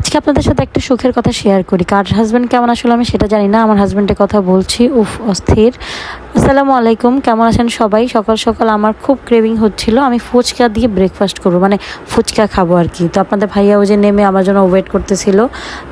আজকে আপনাদের সাথে একটা সুখের কথা শেয়ার করি। কার হাজব্যান্ড কেমন আসলে আমি সেটা জানি না, আমার হাজব্যান্ডের কথা বলছি। উফ, অস্থির। আসসালামু আলাইকুম, কেমন আছেন সবাই? সকাল সকাল আমার খুব ক্রেভিং হচ্ছিল, আমি ফুচকা দিয়ে ব্রেকফাস্ট করব মানে ফুচকা খাব আর কি। তো আপনাদের ভাইয়াও যে নেমে আমার জন্য ওয়েট করতেছিল।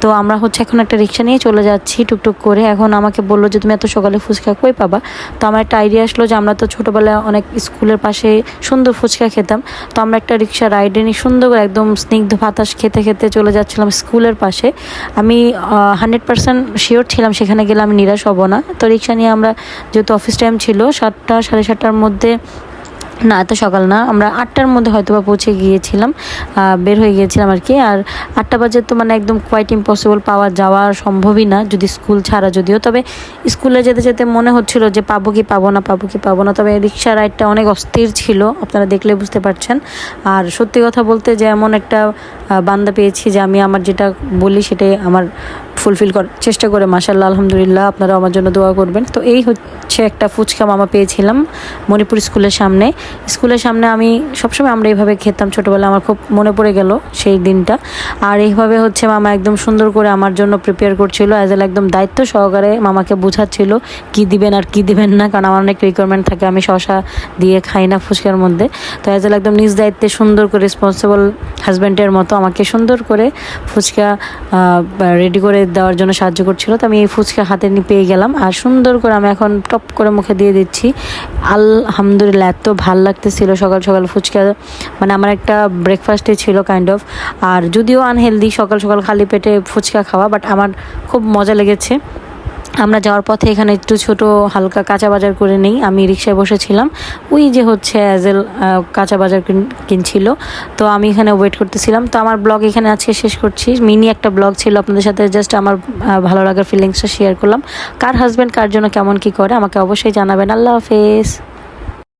তো আমরা হচ্ছে এখন একটা রিক্সা নিয়ে চলে যাচ্ছি টুকটুক করে। এখন আমাকে বলল যে, তুমি এত সকালে ফুচকা কই পাবা? তো আমার একটা আইডিয়া আসলো যে, আমরা তো ছোটোবেলায় অনেক স্কুলের পাশে সুন্দর ফুচকা খেতাম। তো আমরা একটা রিক্সা রাইডে নিয়ে সুন্দর একদম স্নিগ্ধ বাতাস খেতে খেতে চলে যাচ্ছিলাম স্কুলের পাশে। আমি হান্ড্রেড পার্সেন্ট শিওর ছিলাম সেখানে গেলে আমি নিরাশ হব না। তো রিক্সা নিয়ে আমরা যেহেতু অফিস টাইম ছিল সাতটা, সাড়ে সাতটার মধ্যে, না, এত সকাল না, আমরা আটটার মধ্যে হয়তো বা পৌঁছে গিয়েছিলাম বের হয়ে গিয়েছিলাম আর কি, আর আটটা বাজে তো মানে একদম কোয়াইট ইম্পসিবল পাওয়া যাওয়া সম্ভবই না, যদি স্কুল ছাড়া যদিও, তবে স্কুলে যেতে যেতে মনে হচ্ছিল যে পাবো কি পাবো না, পাবো কি পাবো না, তবে রিক্সা রাইডটা অনেক অস্থির ছিল, আপনারা দেখলে বুঝতে পারছেন, আর সত্যি কথা বলতে যে এমন একটা বান্দা পেয়েছি যে আমি আমার যেটা বলি সেটাই আমার ফুলফিল করার চেষ্টা করে মাসাল্লাহ আলহামদুলিল্লাহ আপনারা আমার জন্য দোয়া করবেন। তো এই হচ্ছে একটা ফুচকা মামা পেয়েছিলাম মণিপুর স্কুলের সামনে। স্কুলের সামনে আমি সবসময় আমরা এইভাবে খেতাম। ছোটোবেলা আমার খুব মনে পড়ে গেল সেই দিনটা। আর এইভাবে হচ্ছে মামা একদম সুন্দর করে আমার জন্য প্রিপেয়ার করছিল অ্যাজ এল একদম দায়িত্ব সহকারে মামাকে বোঝাচ্ছিল, কি দিবেন আর কি দিবেন না, কারণ আমার অনেক রিকোয়ারমেন্ট থাকে, আমি শশা দিয়ে খাই না ফুচকার মধ্যে। তো অ্যাজ এল একদম নিজ দায়িত্বে সুন্দর করে রেসপন্সিবল হাজব্যান্ডের মতো আমাকে সুন্দর করে ফুচকা রেডি করে দেওয়ার জন্য সাহায্য করছিল। তো আমি এই ফুচকা হাতে নিয়ে পেয়ে গেলাম। আর সুন্দর করে আমি এখন টপ করে মুখে দিয়ে দিচ্ছি। আলহামদুলিল্লাহ, এত ভালো লাগতেছিল সকাল সকাল ফুচকা। মানে আমার একটা ব্রেকফাস্টে ছিল কাইন্ড অফ আর যদিও আনহেলদি সকাল সকাল খালি পেটে ফুচকা খাওয়া বাট আমার খুব মজা লেগেছে। আমরা যাওয়ার পথে এখানে একটু ছোট হালকা কাঁচা বাজার করে নেই। আমি রিক্সায় বসেছিলাম। ওই যে হচ্ছে অ্যাজেল কাঁচা বাজার কিন- কিনছিল। তো আমি এখানে ওয়েট করতেছিলাম। তো আমার ব্লগ এখানে আজকে শেষ করছি। মিনি একটা ব্লগ ছিল আপনাদের সাথে। জাস্ট আমার ভালো লাগার ফিলিংসটা শেয়ার করলাম। কার হাজব্যান্ড কার জন্য কেমন কি করে আমাকে অবশ্যই জানাবেন। আল্লাহ হাফেজ।